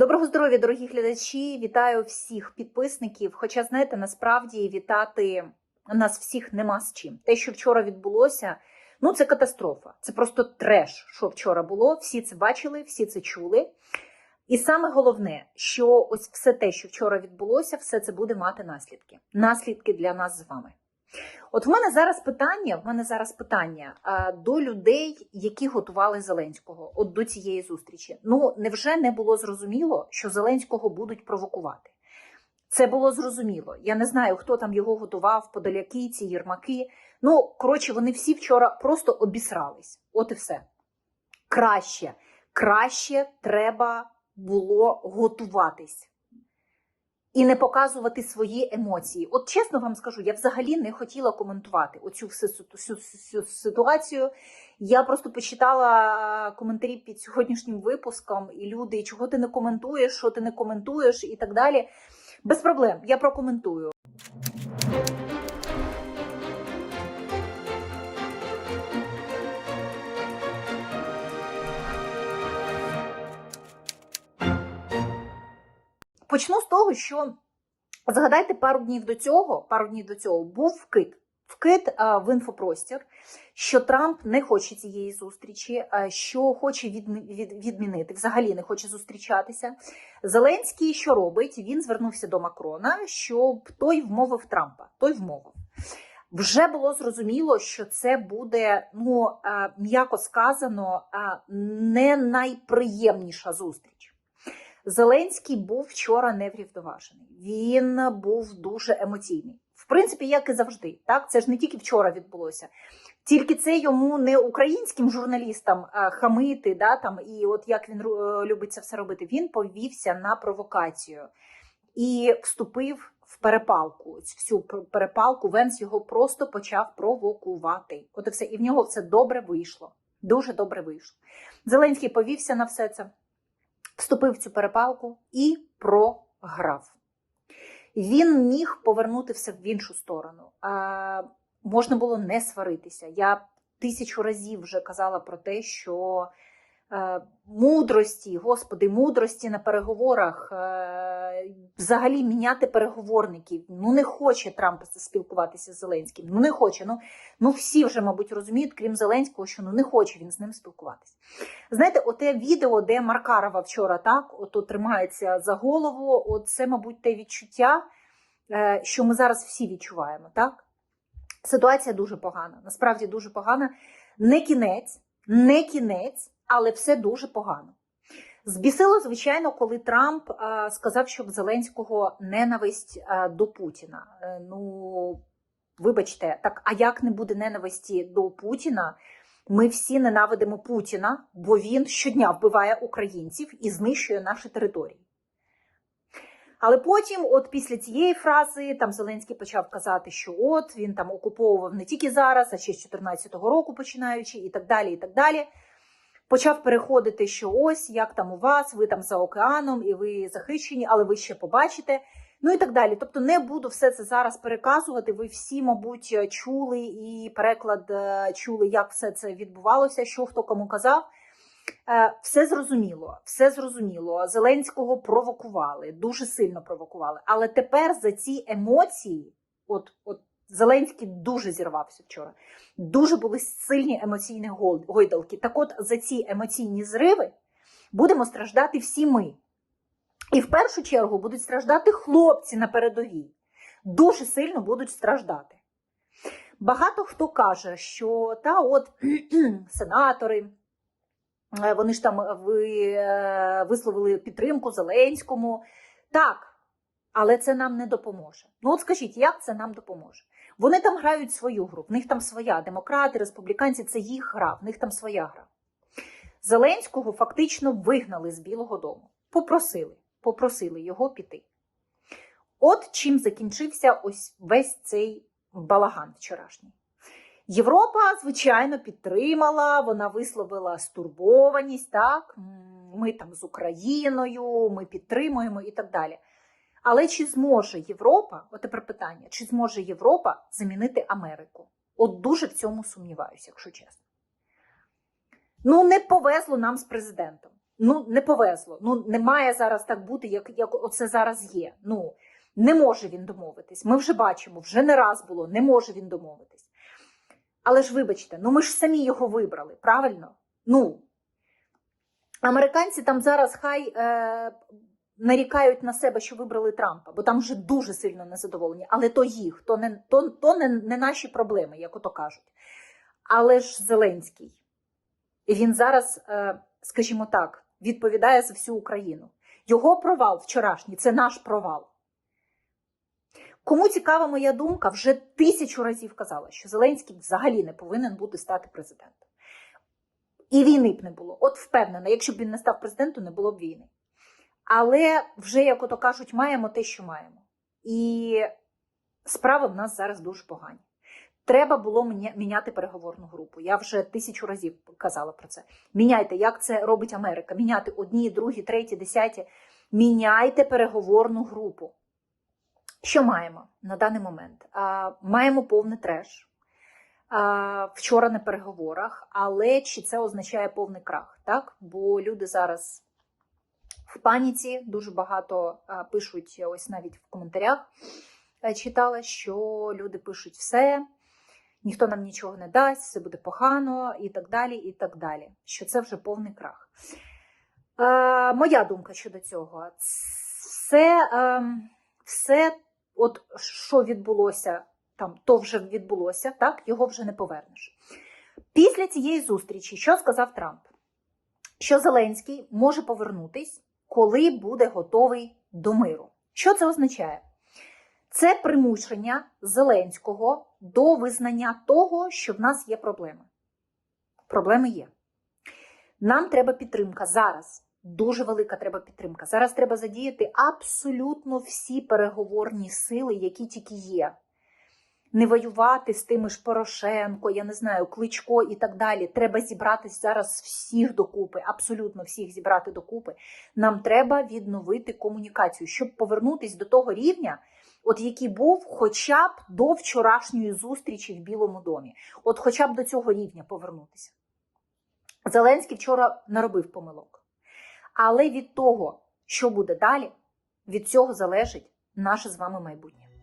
Доброго здоров'я, дорогі глядачі! Вітаю всіх підписників. Хоча, знаєте, насправді вітати нас всіх нема з чим. Те, що вчора відбулося, ну це катастрофа. Це просто треш, що вчора було. Всі це бачили, всі це чули. І саме головне, що ось все те, що вчора відбулося, все це буде мати наслідки. Наслідки для нас з вами. От в мене зараз питання, в мене зараз питання а, до людей, які готували Зеленського, от до цієї зустрічі. Ну невже не було зрозуміло, що Зеленського будуть провокувати? Це було зрозуміло. Я не знаю, хто там його готував, подаляки, ці єрмаки. Ну, коротше, вони всі вчора просто обісрались. От і все. Краще, краще треба було готуватись і не показувати свої емоції. От чесно вам скажу, я взагалі не хотіла коментувати оцю всю, ситуацію. Я просто почитала коментарі під сьогоднішнім випуском, і люди, чого ти не коментуєш, що ти не коментуєш, і так далі. Без проблем, я прокоментую. Почну з того, що згадайте пару днів до цього, пару днів до цього був вкид. Вкид а, в інфопростір, що Трамп не хоче цієї зустрічі, а, що хоче від, від, відмінити, взагалі не хоче зустрічатися. Зеленський що робить? Він звернувся до Макрона, щоб той вмовив Трампа. Той вмовив. Вже було зрозуміло, що це буде, ну а, м'яко сказано, не найприємніша зустріч. Зеленський був вчора неврівноважений. Він був дуже емоційний. В принципі, як і завжди, так це ж не тільки вчора відбулося. Тільки це йому не українським журналістам хамити, да, там, і от як він е, любить це все робити. Він повівся на провокацію і вступив в перепалку. Всю перепалку Венс його просто почав провокувати. От і все, і в нього все добре вийшло. Дуже добре вийшло. Зеленський повівся на все це вступив в цю перепалку і програв. Він міг повернути все в іншу сторону. А, Можна було не сваритися. Я тисячу разів вже казала про те, що мудрості, господи, мудрості на переговорах, е, взагалі міняти переговорників. Ну не хоче Трамп спілкуватися з Зеленським. Ну не хоче. Ну, ну всі вже, мабуть, розуміють, крім Зеленського, що ну не хоче він з ним спілкуватися. Знаєте, оте відео, де Маркарова вчора так, ото тримається за голову, оце, мабуть, те відчуття, е, що ми зараз всі відчуваємо. так? Ситуація дуже погана, насправді дуже погана. Не кінець, не кінець, але все дуже погано. Збісило, звичайно, коли Трамп сказав, що в Зеленського ненависть до Путіна. Е, ну, вибачте, так а як не буде ненависті до Путіна? Ми всі ненавидимо Путіна, бо він щодня вбиває українців і знищує наші території. Але потім, от після цієї фрази, там Зеленський почав казати, що от він там окуповував не тільки зараз, а ще з 2014 року починаючи, і так далі. і так далі. Почав переходити, що ось як там у вас, ви там за океаном, і ви захищені, але ви ще побачите. Ну і так далі. Тобто не буду все це зараз переказувати. Ви всі, мабуть, чули і переклад е, чули, як все це відбувалося, що хто кому казав. Е, все зрозуміло, все зрозуміло. Зеленського провокували, дуже сильно провокували. Але тепер за ці емоції, от, от Зеленський дуже зірвався вчора. Дуже були сильні емоційні гойдалки. Так от за ці емоційні зриви будемо страждати всі ми. І в першу чергу будуть страждати хлопці на передовій. Дуже сильно будуть страждати. Багато хто каже, що та от сенатори, е, вони ж там е, висловили підтримку Зеленському. Так, але це нам не допоможе. Ну, от скажіть, як це нам допоможе? Вони там грають свою гру, в них там своя. Демократи, республіканці це їх гра, в них там своя гра. Зеленського фактично вигнали з Білого Дому. Попросили, попросили його піти. От чим закінчився ось весь цей балаган вчорашній. Європа, звичайно, підтримала, вона висловила стурбованість, так, ми там з Україною, ми підтримуємо і так далі. Але чи зможе Європа, от тепер питання, чи зможе Європа замінити Америку? От дуже в цьому сумніваюся, якщо чесно. Ну, не повезло нам з президентом. ну не повезло. Ну не має зараз так бути, як, як оце зараз є. Ну не може він домовитись. Ми вже бачимо, вже не раз було, не може він домовитись. Але ж вибачте, ну ми ж самі його вибрали, правильно? Ну американці там зараз хай е, нарікають на себе, що вибрали Трампа, бо там вже дуже сильно незадоволені. Але то їх, то не, то, то не, не наші проблеми, як ото кажуть. Але ж Зеленський. Він зараз, е, скажімо так, відповідає за всю Україну. Його провал вчорашній це наш провал. Кому цікава моя думка, вже тисячу разів казала, що Зеленський взагалі не повинен бути стати президентом. І війни б не було. От впевнена, якщо б він не став президентом, не було б війни. Але вже, як ото кажуть, маємо те, що маємо. І справи в нас зараз дуже погані. Треба було міняти переговорну групу. Я вже тисячу разів казала про це. Міняйте, як це робить Америка. Міняти одні, другі, треті, десяті. Міняйте переговорну групу. Що маємо на даний момент? А, маємо повний треш. А, вчора на переговорах, але чи це означає повний крах? Так? Бо люди зараз в паніці дуже багато пишуть, ось навіть в коментарях е, читала, що люди пишуть все, ніхто нам нічого не дасть, все буде погано, і так далі, і так далі. Що це вже повний крах. Е, моя думка щодо цього. Це е, все, от що відбулося там, то вже відбулося, так, його вже не повернеш. Після цієї зустрічі, що сказав Трамп? Що Зеленський може повернутись, коли буде готовий до миру. Що це означає? Це примушення Зеленського до визнання того, що в нас є проблеми. Проблеми є. Нам треба підтримка зараз. Дуже велика треба підтримка. Зараз треба задіяти абсолютно всі переговорні сили, які тільки є. Не воювати з тими ж Порошенко, я не знаю, Кличко і так далі. Треба зібратись зараз всіх докупи, абсолютно всіх зібрати докупи. Нам треба відновити комунікацію, щоб повернутись до того рівня, от який був хоча б до вчорашньої зустрічі в Білому домі. От хоча б до цього рівня повернутися. Зеленський вчора наробив помилок. Але від того, що буде далі, від цього залежить наше з вами майбутнє.